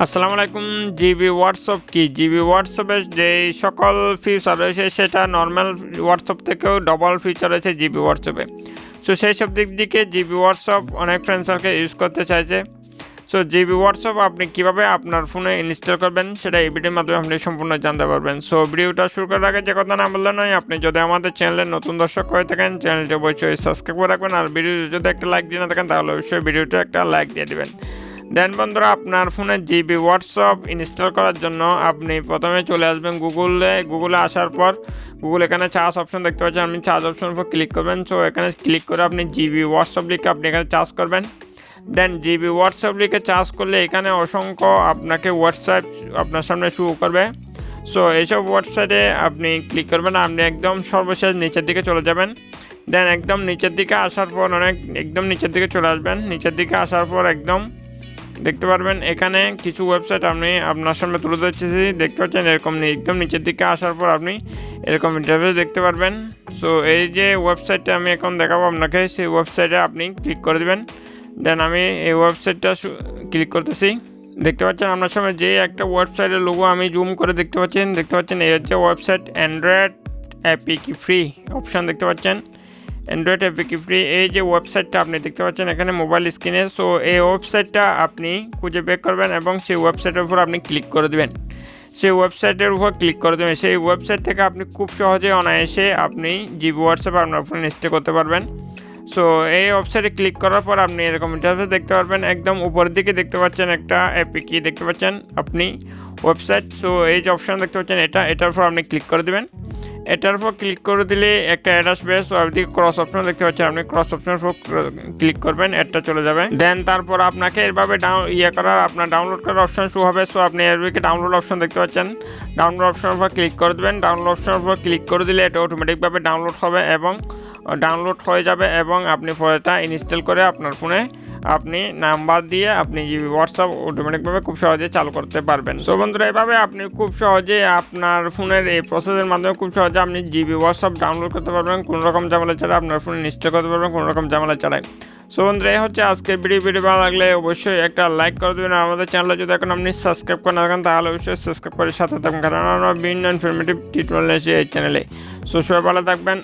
আসসালামু আলাইকুম, GB WhatsApp কি? জিবি হোয়াটসঅ্যাপের যে সকল ফিচার রয়েছে, সেটা নর্মাল হোয়াটসঅ্যাপ থেকেও ডবল ফিচার রয়েছে জিবি হোয়াটসঅ্যাপে সো সেই সব দিক দিকে জিবি হোয়াটসঅ্যাপ অনেক ফ্রেন্ড সার্কেল ইউজ করতে চাইছে। সো জিবি হোয়াটসঅ্যাপ আপনি কীভাবে আপনার ফোনে ইনস্টল করবেন, সেটা এই ভিডিওর মাধ্যমে আপনি সম্পূর্ণ জানতে পারবেন। সো ভিডিওটা শুরু করার আগে যে কথা না বললে নয়, আপনি যদি আমাদের চ্যানেলে নতুন দর্শক হয়ে থাকেন চ্যানেলটি অবশ্যই সাবস্ক্রাইব করে রাখবেন। আর ভিডিও যদি একটা লাইক দিয়ে না থাকেন, তাহলে অবশ্যই ভিডিওটা একটা লাইক দিয়ে দেবেন। দেন বন্ধুরা, আপনার ফোনে জিবি হোয়াটসঅ্যাপ ইনস্টল করার জন্য আপনি প্রথমে চলে আসবেন গুগলে। গুগলে আসার পর গুগল এখানে চার্জ অপশন দেখতে পাচ্ছেন, আপনি চার্জ অপশনের উপর ক্লিক করবেন। সো এখানে ক্লিক করে আপনি জিবি হোয়াটসঅ্যাপ লিখে আপনি এখানে চার্জ করবেন। দেন জিবি হোয়াটসঅ্যাপ লিখে চার্জ করলে এখানে অসংখ্য আপনাকে হোয়াটসঅ্যাপ আপনার সামনে শুরু করবে। সো এইসব ওয়েবসাইটে আপনি ক্লিক করবেন, আপনি একদম সর্বশেষ নিচের দিকে চলে যাবেন। দেন একদম নিচের দিকে আসার পর অনেক, একদম নিচের দিকে চলে আসবেন। নিচের দিকে আসার পর একদম দেখতে পারবেন, এখানে কিছু ওয়েবসাইট আপনি আপনার সামনে তুলে ধরছি। দেখতে পাচ্ছেন, এরকম একদম নিচের দিকে আসার পর আপনি এরকম ইন্টারভিউ দেখতে পারবেন। সো এই যে ওয়েবসাইটটা আমি এখন দেখাবো আপনাকে, সেই ওয়েবসাইটে আপনি ক্লিক করে দেবেন। দেন আমি এই ওয়েবসাইটটা ক্লিক করতেছি। দেখতে পাচ্ছেন, আপনার সামনে যে একটা ওয়েবসাইটের লোগো আমি জুম করে দেখতে পাচ্ছেন। দেখতে পাচ্ছেন, এই হচ্ছে ওয়েবসাইট অ্যান্ড্রয়েড অ্যাপি কি ফ্রি অপশান দেখতে পাচ্ছেন। অ্যান্ড্রয়েড অ্যাপি ফ্রি এই যে ওয়েবসাইটটা আপনি দেখতে পাচ্ছেন এখানে মোবাইল স্ক্রিনে সো এই ওয়েবসাইটটা আপনি খুঁজে বের করবেন এবং সেই ওয়েবসাইটের উপর আপনি ক্লিক করে দেবেন। সেই ওয়েবসাইটের উপর ক্লিক করে দেবেন। সেই ওয়েবসাইট থেকে আপনি খুব সহজে অনায়াসে আপনি জিবি হোয়াটসঅ্যাপ আপনার ফোনে ইনস্টল করতে পারবেন। সো এই ওয়েবসাইটে ক্লিক করার পর আপনি এরকম ইন্টারফেস দেখতে পারবেন। একদম উপরের দিকে দেখতে পাচ্ছেন একটা অ্যাপি কি দেখতে পাচ্ছেন আপনি? ওয়েবসাইট সো এই যে অপশন দেখতে পাচ্ছেন এটা, এটার উপর আপনি ক্লিক করে দেবেন। এটার উপর ক্লিক করে দিলে একটা অ্যাড আসবে সো ক্রস অপশন দেখতে পাচ্ছেন, আপনি ক্রস অপশনের উপর ক্লিক করবেন অ্যাডটা চলে যাবে। দেন তারপর আপনাকে এভাবে ডাউন ইয়ে করার, আপনার ডাউনলোড করার অপশন শু হবে সো আপনি এর দিকে ডাউনলোড অপশন দেখতে পাচ্ছেন। ডাউনলোড অপশনের উপর ক্লিক করে দেবেন ডাউনলোড অপশনের উপর ক্লিক করে দিলে এটা অটোমেটিকভাবে ডাউনলোড হবে এবং ডাউনলোড হয়ে যাবে এবং আপনি পরেটা ইনস্টল করে আপনার ফোনে আপনি নাম্বার দিয়ে আপনি হোয়াটসঅ্যাপ অটোমেটিকভাবে খুব সহজে চালু করতে পারবেন। সো বন্ধুরা, এভাবে আপনি খুব সহজে আপনার ফোনের এই প্রসেসের মাধ্যমে খুব সহজে আপনি জিবি হোয়াটসঅ্যাপ ডাউনলোড করতে পারবেন। কোনো রকম ঝামেলা ছাড়া আপনার ফোনে ইনস্টল করতে পারবেন, কোনো রকম ঝামেলা ছাড়াই। সো বন্ধুরা, এই হচ্ছে আজকের ভিডিও ভিডিও ভালো লাগলে অবশ্যই একটা লাইক করে দেবেন। আমাদের চ্যানেলে যদি এখন আপনি সাবস্ক্রাইব করে না থাকেন, তাহলে অবশ্যই সাবস্ক্রাইব করে সাথে থাকবেন কারণ আমরা বিভিন্ন ইনফরমেটিভ টিউটোরিয়াল এসে এই চ্যানেলে সো সবাই ভালো থাকবেন।